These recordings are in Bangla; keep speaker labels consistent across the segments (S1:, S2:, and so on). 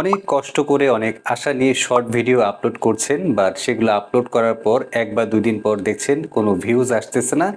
S1: অনেক কষ্ট করে, অনেক আশা নিয়ে শর্ট ভিডিও আপলোড করছেন বাট সেগুলো আপলোড করার পর এক বা দুদিন পর দেখছেন, কোনো ভিউজ আসতেছে না।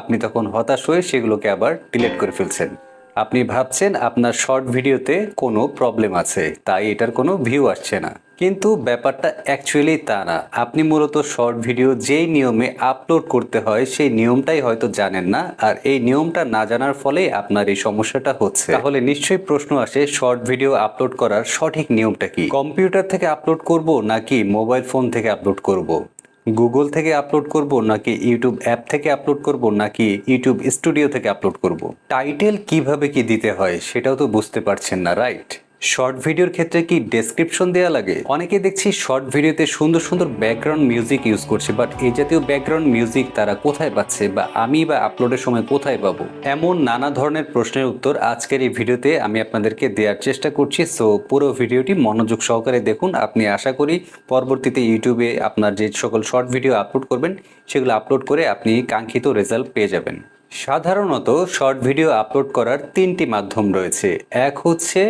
S1: আপনি তখন হতাশ হয়ে সেগুলোকে আবার ডিলেট করে ফেলছেন। আপনি ভাবছেন আপনার শর্ট ভিডিওতে কোনো প্রবলেম আছে, তাই এটার কোনো ভিউ আসছে না। কিন্তু ব্যাপারটা অ্যাকচুয়ালি তা না। আপনি মূলত শর্ট ভিডিও যেই নিয়মে আপলোড করতে হয়, সেই নিয়মটাই হয়তো জানেন না, আর এই নিয়মটা না জানার ফলেই আপনার এই সমস্যাটা হচ্ছে। তাহলে নিশ্চয়ই প্রশ্ন আসে, শর্ট ভিডিও আপলোড করার সঠিক নিয়মটা কি? কম্পিউটার থেকে আপলোড করব নাকি মোবাইল ফোন থেকে আপলোড করব? গুগল থেকে আপলোড করব নাকি ইউটিউব অ্যাপ থেকে আপলোড করব নাকি ইউটিউব স্টুডিও থেকে আপলোড করব? টাইটেল কীভাবে কি দিতে হয় সেটাও তো বুঝতে পারছেন না রাইট শর্ট ভিডিওর ক্ষেত্রে কি ডেসক্রিপশন দেওয়া লাগে? অনেকে দেখছি শর্ট ভিডিওতে সুন্দর সুন্দর ব্যাকগ্রাউন্ড মিউজিক ইউজ করছে বাট এই জাতীয় ব্যাকগ্রাউন্ড মিউজিক তারা কোথায় পাচ্ছে বা আমি বা আপলোডের সময় কোথায় পাবো? এমন নানা ধরনের প্রশ্নের উত্তর আজকের এই ভিডিওতে আমি আপনাদেরকে দেওয়ার চেষ্টা করছি। সো পুরো ভিডিওটি মনোযোগ সহকারে দেখুন। আপনি আশা করি পরবর্তীতে ইউটিউবে আপনার যে সকল শর্ট ভিডিও আপলোড করবেন, সেগুলো আপলোড করে আপনি কাঙ্ক্ষিত রেজাল্ট পেয়ে যাবেন। সাধারণত শর্ট ভিডিও আপলোড করার তিনটি মাধ্যম রয়েছে। এক হচ্ছে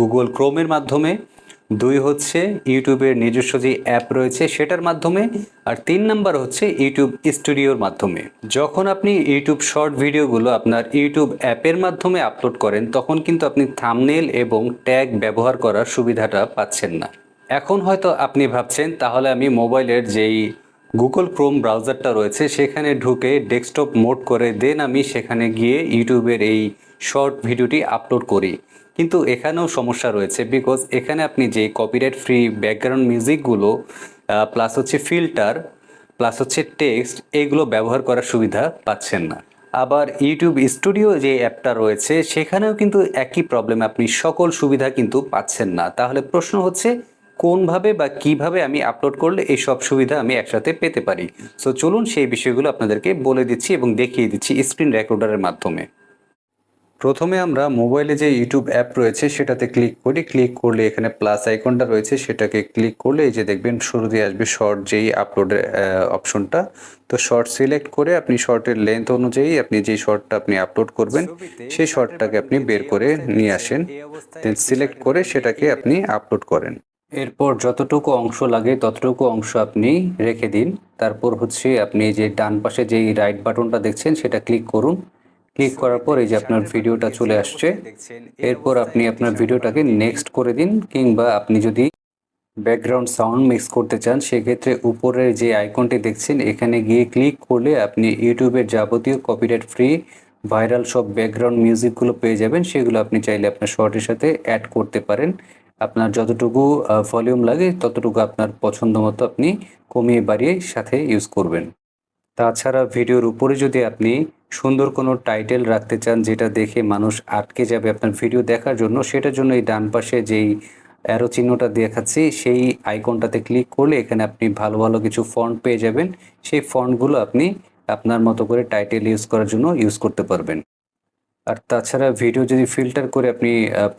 S1: গুগল ক্রোমের মাধ্যমে, দুই হচ্ছে ইউটিউবের নিজস্ব যে অ্যাপ রয়েছে সেটার মাধ্যমে, আর তিন নাম্বার হচ্ছে ইউটিউব স্টুডিওর মাধ্যমে। যখন আপনি ইউটিউব শর্ট ভিডিওগুলো আপনার ইউটিউব অ্যাপের মাধ্যমে আপলোড করেন, তখন কিন্তু আপনি থামনেল এবং ট্যাগ ব্যবহার করার সুবিধাটা পাচ্ছেন না। এখন হয়তো আপনি ভাবছেন, তাহলে আমি মোবাইলের যেই গুগল ক্রোম ব্রাউজারটা রয়েছে, সেখানে ঢুকে ডেস্কটপ মোড করে দেন আমি সেখানে গিয়ে ইউটিউবের এই শর্ট ভিডিওটি আপলোড করি। কিন্তু এখানেও সমস্যা রয়েছে বিকজ এখানে আপনি যে কপিরাইট ফ্রি ব্যাকগ্রাউন্ড মিউজিকগুলো প্লাস হচ্ছে ফিল্টার প্লাস হচ্ছে টেক্সট এইগুলো ব্যবহার করার সুবিধা পাচ্ছেন না। আবার ইউটিউব স্টুডিও যে অ্যাপটা রয়েছে, সেখানেও কিন্তু একই প্রবলেম আপনি সকল সুবিধা কিন্তু পাচ্ছেন না। তাহলে প্রশ্ন হচ্ছে, কোনভাবে বা কীভাবে আমি আপলোড করলে এই সব সুবিধা আমি একসাথে পেতে পারি? সো চলুন সেই বিষয়গুলো আপনাদেরকে বলে দিচ্ছি এবং দেখিয়ে দিচ্ছি স্ক্রিন রেকর্ডারের মাধ্যমে। প্রথমে আমরা মোবাইলে যে ইউটিউব অ্যাপ রয়েছে সেটাতে ক্লিক করি। ক্লিক করলে এখানে প্লাস আইকনটা রয়েছে সেটাকে ক্লিক করলে এই যে দেখবেন শুরুতে আসবে শর্ট যেই আপলোডের অপশনটা তো শর্ট সিলেক্ট করে আপনি শর্টের লেন্থ অনুযায়ী আপনি যেই শর্টটা আপনি আপলোড করবেন সেই শর্টটাকে আপনি বের করে নিয়ে আসেন। দেন সিলেক্ট করে সেটাকে আপনি আপলোড করেন। এরপর যতটুকু অংশ লাগে ততটুকু অংশ আপনি রেখে দিন। তারপর হচ্ছে আপনি যে ডান পাশে যেই রাইট বাটনটা দেখছেন সেটা ক্লিক করুন। ক্লিক করার পর এই যে আপনার ভিডিওটা চলে আসছে, এরপর আপনি আপনার ভিডিওটাকে নেক্সট করে দিন, কিংবা আপনি যদি ব্যাকগ্রাউন্ড সাউন্ড মিক্স করতে চান, সেক্ষেত্রে উপরের যে আইকনটি দেখছেন, এখানে গিয়ে ক্লিক করলে আপনি ইউটিউবের যাবতীয় কপিরাইট ফ্রি ভাইরাল সব ব্যাকগ্রাউন্ড মিউজিকগুলো পেয়ে যাবেন। সেগুলো আপনি চাইলে আপনার শর্টের সাথে অ্যাড করতে পারেন। আপনার যতটুকু ভলিউম লাগে, ততটুকু আপনার পছন্দ মতো আপনি কমিয়ে বাড়িয়ে সাথে ইউজ করবেন। তাছাড়া ভিডিওর উপরে যদি আপনি সুন্দর কোনো টাইটেল রাখতে চান যেটা দেখে মানুষ আটকে যাবে আপনার ভিডিও দেখার জন্য, সেটার জন্য এই ডান পাশে যেই অ্যারো চিহ্নটা দেখাচ্ছি, সেই আইকনটাতে ক্লিক করলে এখানে আপনি ভালো ভালো কিছু ফন্ট পেয়ে যাবেন। সেই ফন্টগুলো আপনি আপনার মতো করে টাইটেল ইউজ করার জন্য ইউজ করতে পারবেন। আর তাছাড়া ভিডিও যদি ফিল্টার করে আপনি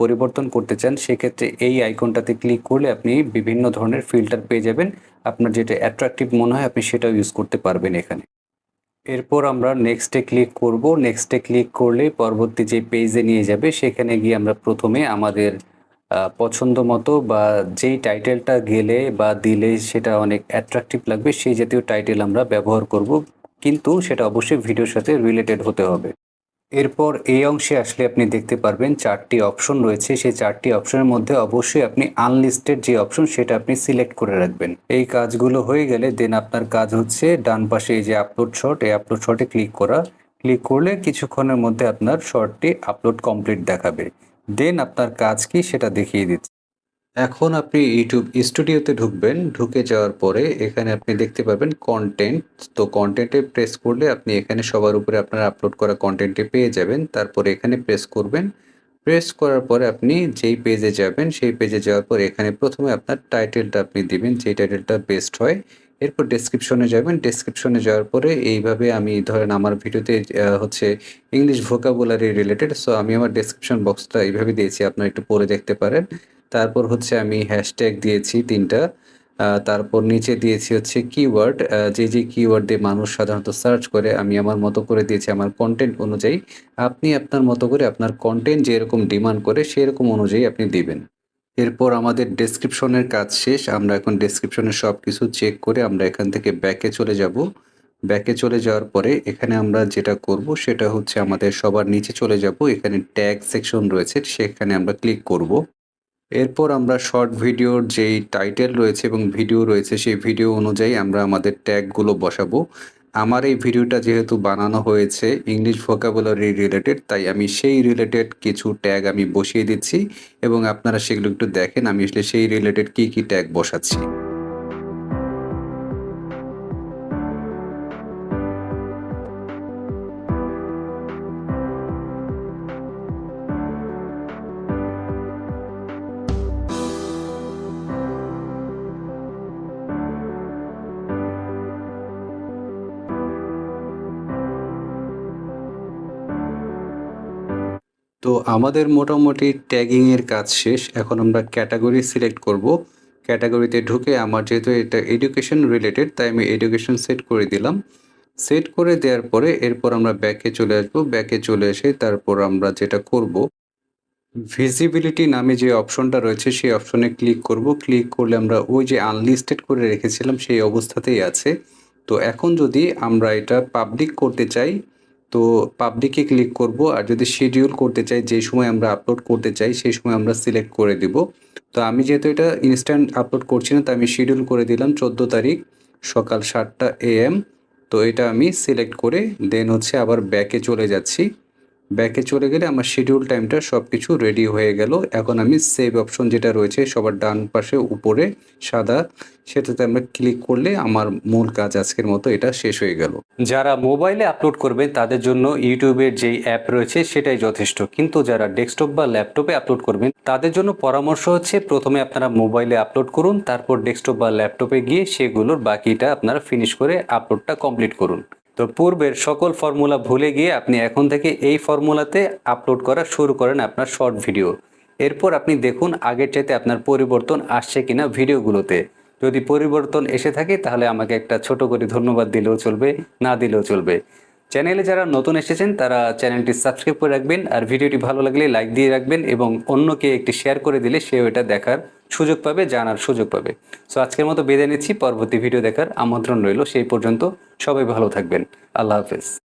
S1: পরিবর্তন করতে চান, সেক্ষেত্রে এই আইকনটাতে ক্লিক করলে আপনি বিভিন্ন ধরনের ফিল্টার পেয়ে যাবেন। আপনার যেটা অ্যাট্রাকটিভ মনে হয়, আপনি সেটাও ইউজ করতে পারবেন এখানে। এরপর আমরা নেক্সটে ক্লিক করব। নেক্সটে ক্লিক করলে পরবর্তী যে পেজে নিয়ে যাবে, সেখানে গিয়ে আমরা প্রথমে আমাদের পছন্দ মতো বা যেই টাইটেলটা গেলে বা দিলে সেটা অনেক অ্যাট্রাকটিভ লাগবে, সেই জাতীয় টাইটেল আমরা ব্যবহার করব। কিন্তু সেটা অবশ্যই ভিডিওর সাথে রিলেটেড হতে হবে। এরপর এই অংশে আসলে আপনি দেখতে পারবেন চারটি অপশন রয়েছে। সেই চারটি অপশনের মধ্যে অবশ্যই আপনি আনলিস্টেড যে অপশন সেটা আপনি সিলেক্ট করে রাখবেন। এই কাজগুলো হয়ে গেলে দেন আপনার কাজ হচ্ছে ডান পাশে এই যে আপলোড শট এই আপলোড শটে ক্লিক করা। ক্লিক করলে কিছুক্ষণের মধ্যে আপনার শর্টটি আপলোড কমপ্লিট দেখাবে। দেন আপনার কাজ কি সেটা দেখিয়ে দিচ্ছে। এখন আপনি ইউটিউব স্টুডিওতে ঢুকবেন, ঢুকে যাওয়ার পরে এখানে আপনি দেখতে পাবেন কন্টেন্ট তো কন্টেন্টে প্রেস করলে আপনি এখানে সবার উপরে আপনার আপলোড করা কন্টেন্টে পেয়ে যাবেন। তারপরে এখানে প্রেস করবেন। প্রেস করার পরে আপনি যেই পেজে যাবেন, সেই পেজে যাওয়ার পর এখানে প্রথমে আপনার টাইটেলটা আপনি দিবেন, যেই টাইটেলটা বেস্ট হয়। এরপর ডেসক্রিপশনে যাবেন। ডেসক্রিপশনে যাওয়ার পরে এইভাবে আমি ধরেন আমার ভিডিওতে হচ্ছে ইংলিশ ভোকাবুলারি রিলেটেড সো আমি আমার ডেসক্রিপশন বক্সটা এইভাবে দিয়েছি। আপনারা একটু পরে দেখতে পারেন। তারপর হচ্ছে আমি হ্যাশট্যাগ দিয়েছি তিনটা। তারপর নিচে দিয়েছি হচ্ছে কিওয়ার্ড যে যে কিওয়ার্ড দিয়ে মানুষ সাধারণত সার্চ করে, আমি আমার মতো করে দিয়েছি আমার কন্টেন্ট অনুযায়ী। আপনি আপনার মতো করে আপনার কন্টেন্ট যেরকম ডিমান্ড করে, সেরকম অনুযায়ী আপনি দিবেন। এরপর আমাদের ডেসক্রিপশনের কাজ শেষ। আমরা এখন ডেসক্রিপশনের সব কিছু চেক করে আমরা এখান থেকে ব্যাকে চলে যাব। ব্যাকে চলে যাওয়ার পরে এখানে আমরা যেটা করব, সেটা হচ্ছে আমাদের সবার নিচে চলে যাব। এখানে ট্যাগ সেকশন রয়েছে, সেখানে আমরা ক্লিক করব। এরপর আমরা শর্ট ভিডিওর যেই টাইটেল রয়েছে এবং ভিডিও রয়েছে, সেই ভিডিও অনুযায়ী আমরা আমাদের ট্যাগগুলো বসাবো। আমার এই ভিডিওটা যেহেতু বানানো হয়েছে ইংলিশ ভোকাবুলারি রিলেটেড তাই আমি সেই রিলেটেড কিছু ট্যাগ আমি বসিয়ে দিচ্ছি এবং আপনারা সেগুলো একটু দেখেন, আমি আসলে সেই রিলেটেড কি কি ট্যাগ বসাচ্ছি। তো আমাদের মোটামুটি ট্যাগিং এর কাজ শেষ। এখন আমরা ক্যাটাগরি সিলেক্ট করব। ক্যাটাগরিতে ঢুকে আমার যেহেতু এটা এডুকেশন রিলেটেড তাই আমি এডুকেশন সেট করে দিলাম। সেট করে দেওয়ার পরে এরপর আমরা ব্যাকে চলে আসব। ব্যাকে চলে এসে তারপর আমরা যেটা করব ভিজিবিলিটি নামে যে অপশনটা রয়েছে, সেই অপশনে ক্লিক করব। ক্লিক করলে আমরা ওই যে আনলিস্টেড করে রেখেছিলাম, সেই অবস্থাতেই আছে। তো এখন যদি আমরা এটা পাবলিক করতে চাই তো পাবলিকে ক্লিক করব আর যদি শিডিউল করতে চাই, যে সময় আমরা আপলোড করতে চাই, সেই সময় আমরা সিলেক্ট করে দিব। তো আমি যেহেতু এটা ইনস্ট্যান্ট আপলোড করছি না, তো আমি শিডিউল করে দিলাম চোদ্দ তারিখ সকাল সাতটা এএম তো এটা আমি সিলেক্ট করে দেন হচ্ছে আবার ব্যাকে চলে যাচ্ছি। ব্যাকে চলে গেলে আমার শিডিউল টাইমটা সব কিছু রেডি হয়ে গেল। এখন আমি সেভ অপশন যেটা রয়েছে, সবার ডান পাশে উপরে সাদা, সেটাতে আমরা ক্লিক করলে আমার মূল কাজ আজকের মতো এটা শেষ হয়ে গেল। যারা মোবাইলে আপলোড করবেন তাদের জন্য ইউটিউবের যেই অ্যাপ রয়েছে, সেটাই যথেষ্ট। কিন্তু যারা ডেস্কটপ বা ল্যাপটপে আপলোড করবেন, তাদের জন্য পরামর্শ হচ্ছে, প্রথমে আপনারা মোবাইলে আপলোড করুন, তারপর ডেস্কটপ বা ল্যাপটপে গিয়ে সেগুলোর বাকিটা আপনারা ফিনিশ করে আপলোডটা কমপ্লিট করুন। তো পূর্বের সকল ফর্মুলা ভুলে গিয়ে আপনি এখন থেকে এই ফর্মুলাতে আপলোড করা শুরু করেন আপনার শর্ট ভিডিও। এরপর আপনি দেখুন আগের চাইতে আপনার পরিবর্তন আসছে কিনা ভিডিওগুলোতে। যদি পরিবর্তন এসে থাকে, তাহলে আমাকে একটা ছোট করে ধন্যবাদ দিলেও চলবে, না দিলেও চলবে। চ্যানেলে যারা নতুন এসেছেন, তারা চ্যানেলটি সাবস্ক্রাইব করে রাখবেন আর ভিডিওটি ভালো লাগলে লাইক দিয়ে রাখবেন এবং অন্যকে একটি শেয়ার করে দিলে সেও এটা দেখার সুযোগ পাবে, জানার সুযোগ পাবে। সো আজকের মতো বেঁধে নিচ্ছি, পরবর্তী ভিডিও দেখার আমন্ত্রণ রইল। সেই পর্যন্ত সবাই ভালো থাকবেন। আল্লাহ হাফেজ।